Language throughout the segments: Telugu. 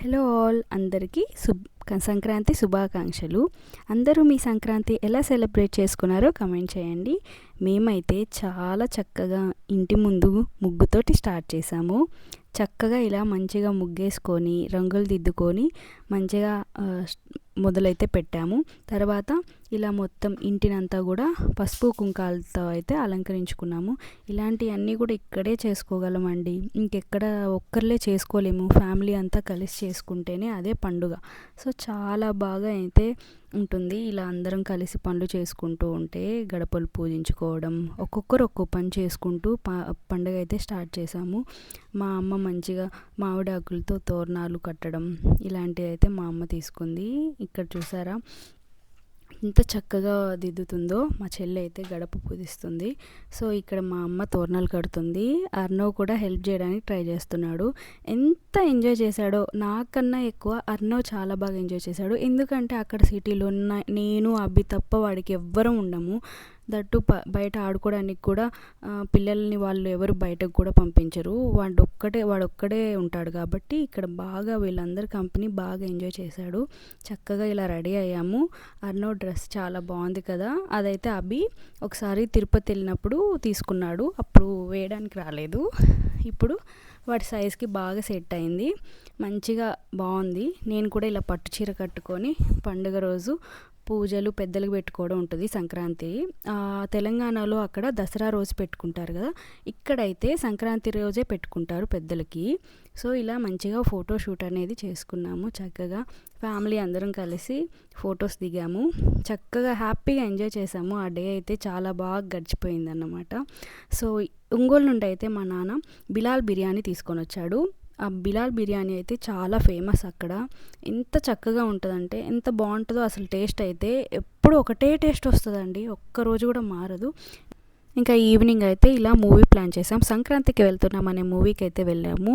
Hello all. అందరికీ శుభ్ సంక్రాంతి శుభాకాంక్షలు. అందరూ మీ సంక్రాంతి ఎలా సెలబ్రేట్ చేసుకున్నారో కమెంట్ చేయండి. మేమైతే చాలా చక్కగా ఇంటి ముందు ముగ్గుతోటి స్టార్ట్ చేసాము చక్కగా ఇలా మంచిగా ముగ్గేసుకొని రంగులు దిద్దుకొని మంచిగా మొదలైతే పెట్టాము. తర్వాత ఇలా మొత్తం ఇంటినంతా కూడా పసుపు కుంకాలతో అయితే అలంకరించుకున్నాము. ఇలాంటివన్నీ కూడా ఇక్కడే చేసుకోగలమండి. ఇంకెక్కడ ఒక్కర్లే చేసుకోలేము. ఫ్యామిలీ అంతా కలిసి చేసుకుంటేనే అదే పండుగ. సో చాలా బాగా అయితే ఉంటుంది. ఇలా అందరం కలిసి పనులు చేసుకుంటూ ఉంటే గడపలు పూజించుకోవడం ఒక్కొక్కరు ఒక్కో పని చేసుకుంటూ ప పండుగ అయితే స్టార్ట్ చేసాము మా అమ్మ మంచిగా మామిడాకులతో తోరణాలు కట్టడం ఇలాంటివి అయితే మా అమ్మ తీసుకుంది. ఇక్కడ చూసారా? ఎంత చక్కగా దిద్దుతుందో మా చెల్లి అయితే గడప పూజిస్తుంది. సో ఇక్కడ మా అమ్మ తోరణాలు కడుతుంది. అర్నవ్ కూడా హెల్ప్ చేయడానికి ట్రై చేస్తున్నాడు. ఎంత ఎంజాయ్ చేశాడో నాకన్నా ఎక్కువ అర్నవ్ చాలా బాగా ఎంజాయ్ చేశాడు. ఎందుకంటే అక్కడ సిటీలో ఉన్న నేను అబ్బి తప్ప వాడికి ఎవ్వరం ఉండము. దట్టు బయట ఆడుకోవడానికి కూడా పిల్లల్ని వాళ్ళు ఎవరు బయటకు కూడా పంపించరు. వాడు ఒక్కటే వాడు ఒక్కడే ఉంటాడు కాబట్టి ఇక్కడ బాగా వీళ్ళందరి కంపెనీ బాగా ఎంజాయ్ చేశాడు. చక్కగా ఇలా రెడీ అయ్యాము. అర్నో డ్రెస్ చాలా బాగుంది కదా. అదైతే అభి ఒకసారి తిరుపతి వెళ్ళినప్పుడు తీసుకున్నాడు. అప్పుడు వేయడానికి రాలేదు. ఇప్పుడు వాటి సైజ్కి బాగా సెట్ అయింది. మంచిగా బాగుంది నేను కూడా ఇలా పట్టు చీర కట్టుకొని పండుగ రోజు పూజలు పెద్దలకు పెట్టుకోవడం ఉంటుంది సంక్రాంతి. తెలంగాణలో అక్కడ దసరా రోజు పెట్టుకుంటారు కదా. ఇక్కడైతే సంక్రాంతి రోజే పెట్టుకుంటారు పెద్దలకి. సో ఇలా మంచిగా ఫోటో షూట్ అనేది చేసుకున్నాము చక్కగా. ఫ్యామిలీ అందరం కలిసి ఫొటోస్ దిగాము. చక్కగా హ్యాపీగా ఎంజాయ్ చేసాము. ఆ డే అయితే చాలా బాగా గడిచిపోయింది అన్నమాట సో ఒంగోలు నుండి అయితే మా నాన్న బిలాల్ బిర్యానీ తీసుకొని వచ్చాడు. ఆ బిలాల్ బిర్యానీ అయితే చాలా ఫేమస్ అక్కడ. ఎంత చక్కగా ఉంటుందంటే ఎంత బాగుంటుందో అసలు టేస్ట్ అయితే ఎప్పుడు ఒకటే టేస్ట్ వస్తుందండి. ఒక్కరోజు కూడా మారదు. ఇంకా ఈవినింగ్ అయితే ఇలా మూవీ ప్లాన్ చేసాం. సంక్రాంతికి వెళ్తున్నాం అనే మూవీకి అయితే వెళ్ళాము.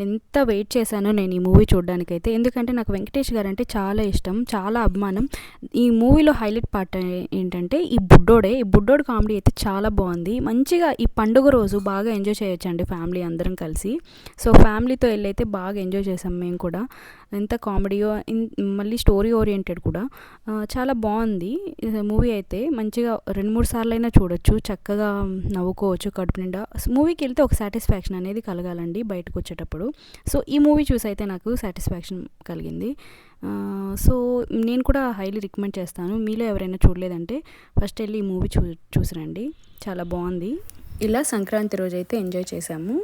ఎంత వెయిట్ చేశానో నేను ఈ మూవీ చూడడానికి అయితే ఎందుకంటే నాకు వెంకటేష్ గారు అంటే చాలా ఇష్టం చాలా అభిమానం. ఈ మూవీలో హైలైట్ పార్ట్ ఏంటంటే ఈ బుడ్డోడే ఈ బుడ్డోడు కామెడీ అయితే చాలా బాగుంది. మంచిగా ఈ పండుగ రోజు బాగా ఎంజాయ్ చేయొచ్చండి ఫ్యామిలీ అందరం కలిసి. సో ఫ్యామిలీతో వెళ్ళైతే బాగా ఎంజాయ్ చేసాం మేము కూడా. ఎంత కామెడీయో ఇన్- మళ్ళీ స్టోరీ ఓరియంటెడ్ కూడా. చాలా బాగుంది. మూవీ అయితే మంచిగా రెండు మూడు సార్లు అయినా చూడొచ్చు. చక్కగా నవ్వుకోవచ్చు కడుపు నిండా. మూవీకి వెళ్తే ఒక సాటిస్ఫాక్షన్ అనేది కలగాలండి బయటకు వచ్చేటప్పుడు. సో ఈ మూవీ చూసి అయితే నాకు సాటిస్ఫాక్షన్ కలిగింది. సో నేను కూడా హైలీ రికమెండ్ చేస్తాను. మీలో ఎవరైనా చూడలేదంటే ఫస్ట్ వెళ్ళి ఈ మూవీ చూ చూసిరండి. చాలా బాగుంది. ఇలా సంక్రాంతి రోజు అయితే ఎంజాయ్ చేసాము